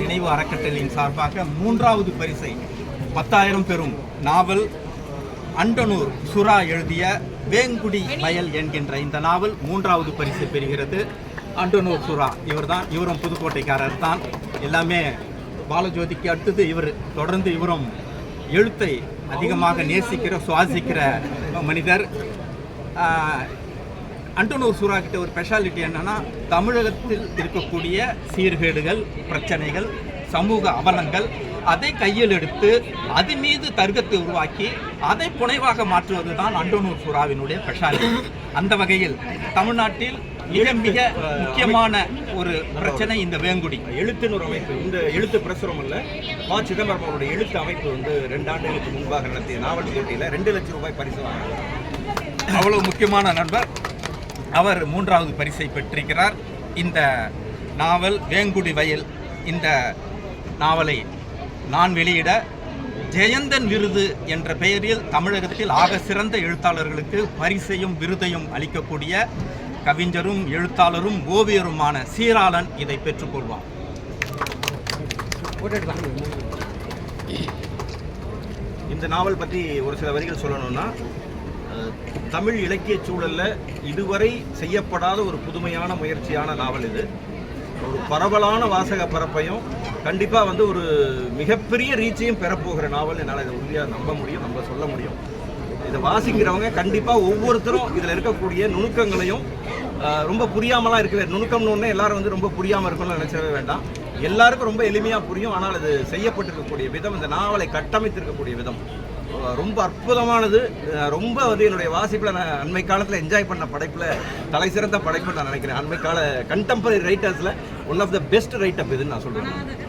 நினைவு அறக்கட்டளையின் சார்பாக மூன்றாவது பரிசை பத்தாயிரம் பெறும் நாவல் அண்டனூர் சுறா எழுதிய வேங்குடி வயல் என்கின்ற இந்த நாவல் மூன்றாவது பரிசு பெறுகிறது. அண்டனூர் சுறா இவர்தான் இவரும் புதுக்கோட்டைக்காரர் தான். எல்லாமே பாலஜோதிக்கு அடுத்தது இவர் தொடர்ந்து இவரும் எழுத்தை அதிகமாக நேசிக்கிற சுவாசிக்கிற மனிதர். அண்டனூர் சூறா கிட்ட ஒரு ஸ்பெஷாலிட்டி என்னன்னா தமிழகத்தில் இருக்கக்கூடிய சீர்கேடுகள் பிரச்சனைகள் சமூக அவலங்கள் அதை கையில் எடுத்து அது மீது தர்க்கத்தை உருவாக்கி அதை புனைவாக மாற்றுவது தான் அண்டனூர் சூறாவினுடைய ஸ்பெஷாலிட்டி அந்த வகையில் தமிழ்நாட்டில் மிக மிக முக்கியமான ஒரு பிரச்சனை இந்த வேங்குடி. எழுத்துன்னு ஒரு அமைப்பு. இந்த எழுத்து பிரசுரம் அல்ல ப. சிதம்பரம் அவருடைய எழுத்து அமைப்பு வந்து ரெண்டு ஆண்டுகளுக்கு முன்பாக நடத்திய நாவல் போட்டியில் ரெண்டு லட்சம் ரூபாய் பரிசு வாங்கினார். அவ்வளவு முக்கியமான நண்பர். அவர் மூன்றாவது பரிசை பெற்றிருக்கிறார். இந்த நாவல் வேங்குடி வயல் இந்த நாவலை நான் வெளியிட ஜெயந்தன் விருது என்ற பெயரில் தமிழகத்தில் ஆக சிறந்த எழுத்தாளர்களுக்கு பரிசையும் விருதையும் அளிக்கக்கூடிய கவிஞரும் எழுத்தாளரும் ஓவியருமான சீராளன் இதை பெற்றுக்கொள்வான். இந்த நாவல் பற்றி ஒரு சில வரிகள் சொல்லணும்னா தமிழ் இலக்கிய சூழல்ல இதுவரை செய்யப்படாத ஒரு புதுமையான முயற்சியான நாவல் இது. ஒரு பரவலான வாசக பரப்பையும் கண்டிப்பாக வந்து ஒரு மிகப்பெரிய ரீச்சையும் பெறப்போகிற நாவல் என்னால் இதை உறுதியாக நம்ப முடியும் நம்ம சொல்ல முடியும். இதை வாசிக்கிறவங்க கண்டிப்பாக ஒவ்வொருத்தரும் இதில் இருக்கக்கூடிய நுணுக்கங்களையும் ரொம்ப புரியாமலாம் இருக்கவே நுணுக்கம்னு ஒன்று எல்லாரும் வந்து ரொம்ப புரியாமல் இருக்கணும்னு நினச்சவே வேண்டாம். எல்லாருக்கும் ரொம்ப எளிமையாக புரியும் ஆனால் அது செய்யப்பட்டிருக்கக்கூடிய விதம் இந்த நாவலை கட்டமைத்திருக்கக்கூடிய விதம். ரொம்ப அற்புதமானது. ரொம்ப வந்து என்னுடைய வாசிப்பில் நான் அண்மை காலத்தில் என்ஜாய் பண்ண படைப்பில் தலை சிறந்த படைப்புன்னு நான் நினைக்கிறேன். அண்மை கால contemporary ரைட்டர்ஸில் one of the best writeup இதுன்னு நான் சொல்கிறேன்